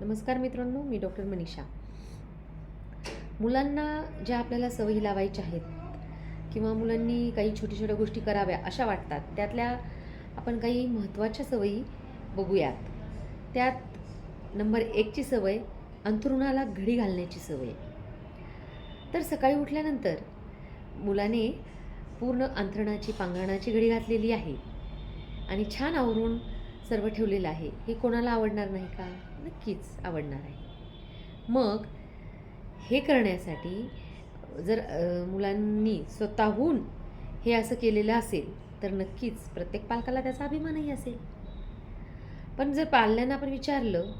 नमस्कार मित्रांनो मी डॉक्टर मनीषा. मुलांना ज्या आपल्याला सवयी लावायच्या आहेत किंवा मुलांनी काही छोट्या छोट्या गोष्टी कराव्या अशा वाटतात त्यातल्या आपण काही महत्त्वाच्या सवयी बघूयात. त्यात नंबर एकची सवय अंथरुणाला घडी घालण्याची सवय. तर सकाळी उठल्यानंतर मुलाने पूर्ण अंथरुणाची पांघरणाची घडी घातलेली आहे आणि छान आवरून सर्व ठेवलेलं आहे. हे कोणाला आवडणार नाही का? नक्कीच आवडणार आहे. मग हे करण्यासाठी जर मुलांनी स्वतःहून हे असं केलेलं असेल तर नक्कीच प्रत्येक पालकाला त्याचा अभिमानही असेल. पण जर पाल्यांना आपण विचारलं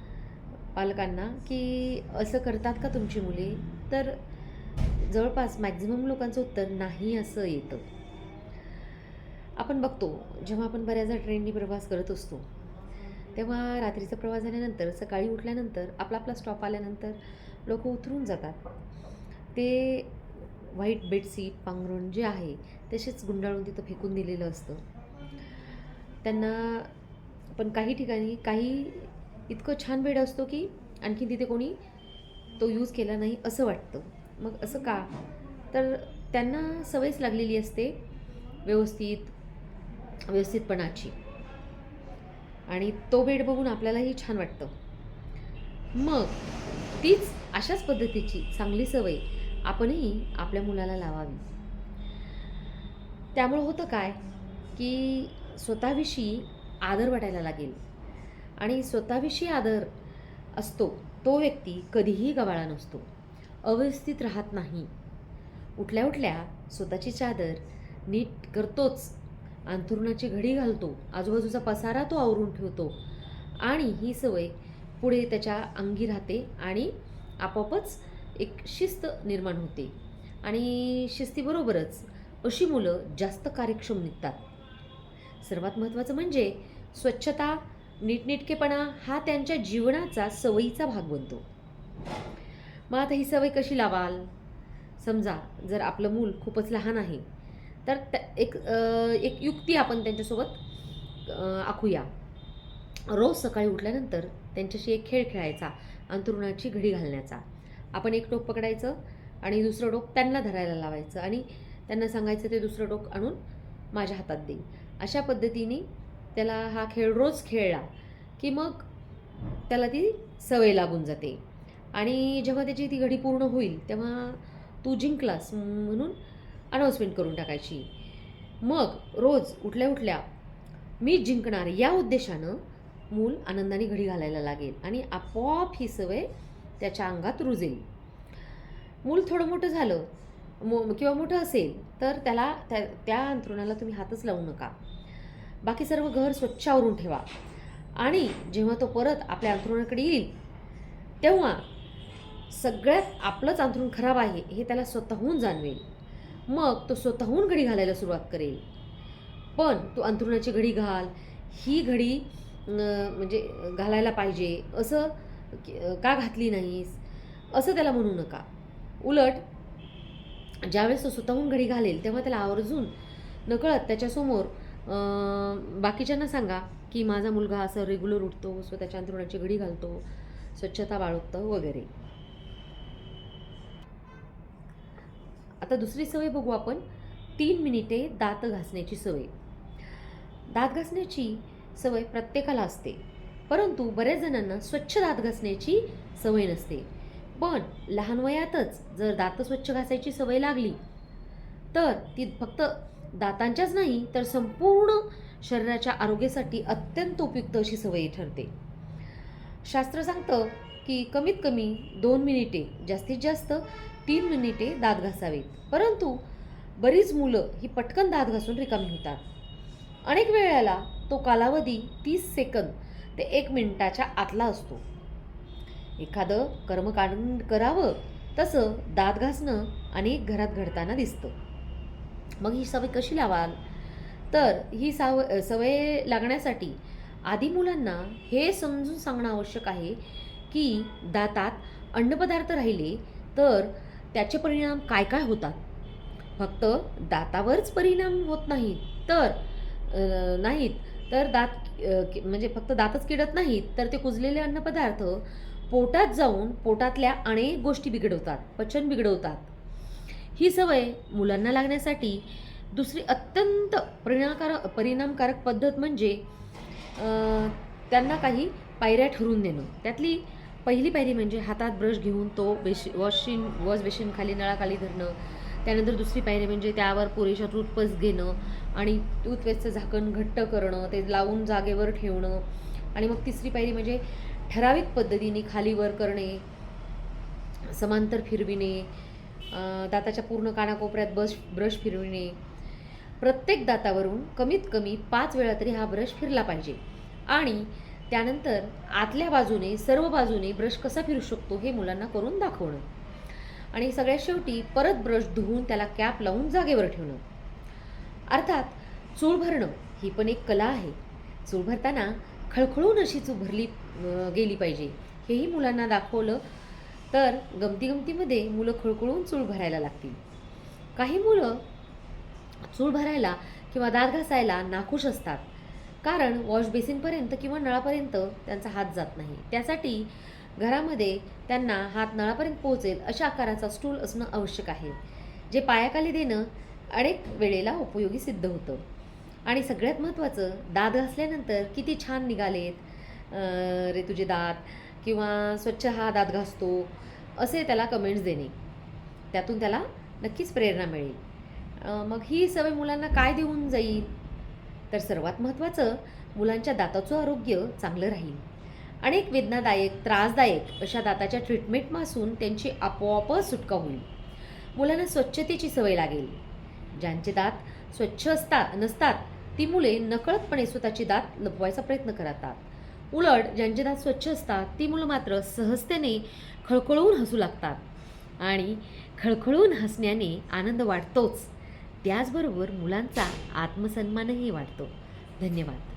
पालकांना की असं करतात का तुमची मुले? तर जवळपास मॅक्झिमम लोकांचं उत्तर नाही असं येतं. आपण बघतो जेव्हा आपण बऱ्याचदा ट्रेननी प्रवास करत असतो तेव्हा रात्रीचा प्रवास झाल्यानंतर सकाळी उठल्यानंतर आपला आपला स्टॉप आल्यानंतर लोक उतरून जातात. ते व्हाईट बेडशीट पांघरुण जे आहे तसेच गुंडाळून तिथं फेकून दिलेलं असतं. त्यांना पण काही ठिकाणी काही इतकं छान बेड असतो की आणखी तिथे कोणी तो यूज केला नाही असं वाटतं. मग असं का? तर त्यांना सवयच लागलेली असते व्यवस्थित व्यवस्थितपणाची. आणि तो बेड बघून आपल्यालाही छान वाटतं. मग तीच अशाच पद्धतीची चांगली सवय आपणही आपल्या मुलाला लावावी. त्यामुळं होतं काय की स्वतःविषयी आदर वाटायला लागेल. आणि स्वतःविषयी आदर असतो तो व्यक्ती कधीही गवाळा नसतो. अव्यवस्थित राहत नाही. उठल्या उठल्या स्वतःची चादर नीट करतोच. अंथरुणाची घडी घालतो. आजूबाजूचा पसारा तो आवरून ठेवतो. आणि ही सवय पुढे त्याच्या अंगी राहते आणि आपोआपच एक शिस्त निर्माण होते. आणि शिस्तीबरोबरच अशी मुलं जास्त कार्यक्षम निघतात. सर्वात महत्त्वाचं म्हणजे स्वच्छता नीटनेटकेपणा हा त्यांच्या जीवनाचा सवयीचा भाग बनतो. मग आता ही सवय कशी लावाल? समजा जर आपलं मूल खूपच लहान आहे तर त्या- एक एक युक्ती आपण त्यांच्यासोबत आखूया. रोज सकाळी उठल्यानंतर त्यांच्याशी एक खेळ खेळायचा अंतरुणाची घडी घालण्याचा. आपण एक टोक पकडायचं आणि दुसरं टोक त्यांना धरायला लावायचं आणि त्यांना सांगायचं ते दुसरं टोक आणून माझ्या हातात देईल अशा पद्धतीने त्याला हा खेळ रोज खेळला की मग त्याला ती सवय लागून जाते. आणि जेव्हा त्याची ती घडी पूर्ण होईल तेव्हा तू जिंकलास म्हणून अनाऊन्समेंट करून टाकायची. मग रोज उठल्या उठल्या मी जिंकणार या उद्देशानं मूल आनंदाने घडी घालायला लागेल आणि आपोआप ही सवय त्याच्या अंगात रुजेल. मूल थोडं मोठं झालं मो किंवा मोठं असेल तर त्याला त्या त्या अंथरुणाला तुम्ही हातच लावू नका. बाकी सर्व घर स्वच्छ आवरून ठेवा. आणि जेव्हा तो परत आपल्या अंथरुणाकडे येईल तेव्हा सगळ्यात आपलंच अंथरुण खराब आहे हे त्याला स्वतःहून जाणवेल. मग तो स्वतःहून घडी घालायला सुरुवात करेल. पण तू अंथरुणाची घडी घाल. ही घडी म्हणजे घालायला पाहिजे. असं का घातली नाहीस? असं त्याला म्हणू नका. उलट ज्यावेळेस तो स्वतःहून घडी घालेल तेव्हा त्याला आवर्जून नकळत त्याच्यासमोर बाकीच्यांना सांगा की माझा मुलगा असं रेग्युलर उठतो स्वतःच्या अंथरुणाची घडी घालतो स्वच्छता बाळगतो वगैरे. आता दुसरी सवय बघू आपण. तीन मिनिटे दात घासण्याची सवय. दात घासण्याची सवय प्रत्येकाला असते. परंतु बऱ्याच जणांना स्वच्छ दात घासण्याची सवय नसते. पण लहान वयातच जर दात स्वच्छ घासायची सवय लागली तर ती फक्त दातांच्याच नाही तर संपूर्ण शरीराच्या आरोग्यासाठी अत्यंत उपयुक्त अशी सवय ठरते. शास्त्र सांगतं की कमीत कमी दोन मिनिटे जास्तीत जास्त तीन मिनिटे दात घासावेत. परंतु बरीच मुलं ही पटकन दात घासून रिकामी होतात. अनेक वेळेला तो कालावधी तीस सेकंद ते एक मिनिटाच्या आतला असतो. एखादं कर्मकांड करावं तसं दात घासणं अनेक घरात घडताना दिसतं. मग ही सवय कशी लावाल? तर ही साव सवय लागण्यासाठी आधी मुलांना हे समजून सांगणं आवश्यक आहे की दातात अन्नपदार्थ राहिले तर त्याचे परिणाम काय काय होतात? फक्त दातावरच परिणाम होत नाहीत तर नाहीत. तर दात म्हणजे फक्त दातच किडत नाहीत तर ते कुजलेले अन्नपदार्थ पोटात जाऊन पोटातल्या अनेक गोष्टी बिघडवतात पचन बिघडवतात. ही सवय मुलांना लागण्यासाठी दुसरी अत्यंत परिणामकारक परिणामकारक पद्धत म्हणजे त्यांना काही पायऱ्या ठरून देणं. त्यातली पहिली पायरी म्हणजे हातात ब्रश घेऊन तो बेशी वॉशिंग वॉश बेसिनखाली नळाखाली धरणं. त्यानंतर दुसरी पायरी म्हणजे त्यावर पुरेशा टूथपेस्ट घेणं आणि टूथपेस्टचं झाकण घट्ट करणं ते लावून जागेवर ठेवणं. आणि मग तिसरी पायरी म्हणजे ठराविक पद्धतीने खालीवर करणे समांतर फिरविणे दाताच्या पूर्ण कानाकोपऱ्यात बस ब्रश फिरविणे. प्रत्येक दातावरून कमीत कमी पाच वेळा तरी हा ब्रश फिरला पाहिजे. आणि त्यानंतर आतल्या बाजूने सर्व बाजूने ब्रश कसा फिरू शकतो हे मुलांना करून दाखवणं. आणि सगळ्यात शेवटी परत ब्रश धुवून त्याला कॅप लावून जागेवर ठेवणं. अर्थात चूळ भरणं ही पण एक कला आहे. चूळ भरताना खळखळून अशी चूळ भरली गेली पाहिजे हेही मुलांना दाखवलं तर गमती गमतीमध्ये मुलं खळखळून चूळ भरायला लागतील. काही मुलं चूळ भरायला किंवा दात घासायला नाखुश असतात. कारण वॉश बेसिनपर्यंत किंवा नळापर्यंत त्यांचा हात जात नाही. त्यासाठी घरामध्ये त्यांना हात नळापर्यंत पोहोचेल अशा आकाराचा स्टूल असणं आवश्यक आहे जे पायाखाली देणं अनेक वेळेला उपयोगी सिद्ध होतं. आणि सगळ्यात महत्त्वाचं दात घासल्यानंतर किती छान निघालेत रे तुझे दात किंवा स्वच्छ हा दात घासतो असे त्याला कमेंट्स देणे. त्यातून त्याला नक्कीच प्रेरणा मिळेल. मग ही सवय मुलांना काय देऊन जाईल? तर सर्वात महत्त्वाचं मुलांच्या दाताचं आरोग्य चांगलं राहील. अनेक वेदनादायक त्रासदायक अशा दाताच्या ट्रीटमेंटपासून त्यांची आपोआपच सुटका होईल. मुलांना स्वच्छतेची सवय लागेल. ज्यांचे दात स्वच्छ असतात नसतात ती मुले नकळतपणे स्वतःची दात लपवायचा प्रयत्न करतात. उलट ज्यांचे दात स्वच्छ असतात ती मुलं मात्र सहजतेने खळखळून हसू लागतात. आणि खळखळून हसण्याने आनंद वाटतोच त्याचबरोबर मुलांचा आत्मसन्मानही वाढतो. धन्यवाद.